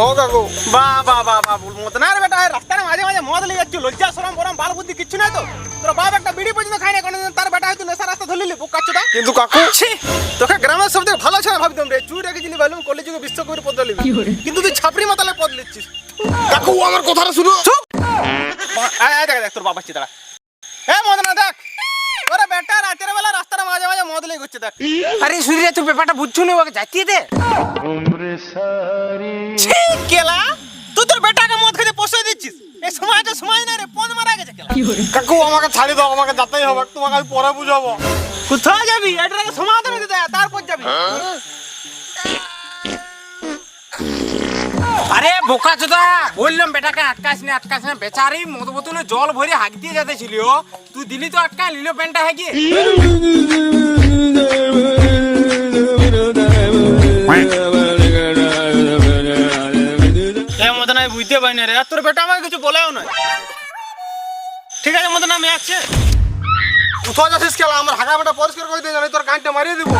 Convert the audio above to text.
ও কাকু। বা বা বা বা মত। না রে বেটা রাস্তার মাঝে মাঝে মদ লেগে যাচ্ছি লজ্জা শরম বরম বাল বুদ্ধি কিচ্ছু নাই তো। তোর বাপ একটা বিড়ি পর্যন্ত খায় না কোনোদিন তার বেটা হয়তো নেশা রাস্তা ধরলি বুক কাচ্ছ কিন্তু কাকু ছি তোকে গ্রামের সব ভালো ছেলে ভাবতাম রে চুই রেখেছিলি ভাবলাম কলেজ যুগে পদ লিবি কিন্তু তুই ছাপড়ি মাতালে পদ লিচ্ছিস কাকু আমার কথাটা শুনো। চুপ! আয় আয় দেখ দেখ তোর বাবা দাঁড়া। এ মদ না দেখ। ওরে বেটা রাতের বেলা রাস্তার মাঝে মাঝে মদ লেগে ঘুরছে দেখ। আরে সুরিয়া তুই ব্যাপারটা বুঝছ না ওকে যাইতে দে। ছি কেলা তুই তোর বেটাকে মদ খেতে পোষাই দিচ্ছিস? এই সমাজে সমাজ না রে পদ মারা গেছে কেলা। কাকু আমাকে ছাড়ি দাও আমাকে যেতেই হবে তোমাকে আমি পরে বুঝাবো। কোথায় যাবি? এটাকে সমাধান দিতে তারপর যাবি। আরে বোকা চোদা বললাম বেটাকে আটকাস না আটকাস না। বেচারি মদ বোতলে জল ভরে হাঁক দিয়ে যেতে ছিল তুই দিলি তো আটকা নিল প্যান্টটা হাঁকিয়ে। আমি বুঝতে পারি না রে। আর তোর বেটা আমাকে কিছু বলেও না ঠিক আছে মতো আমি আসছে। কোথাও যাচ্ছিস খেলা আমার হাঁকা বেটা পরিষ্কার করে দিয়ে জানি তোর কানটা মারিয়ে দিব।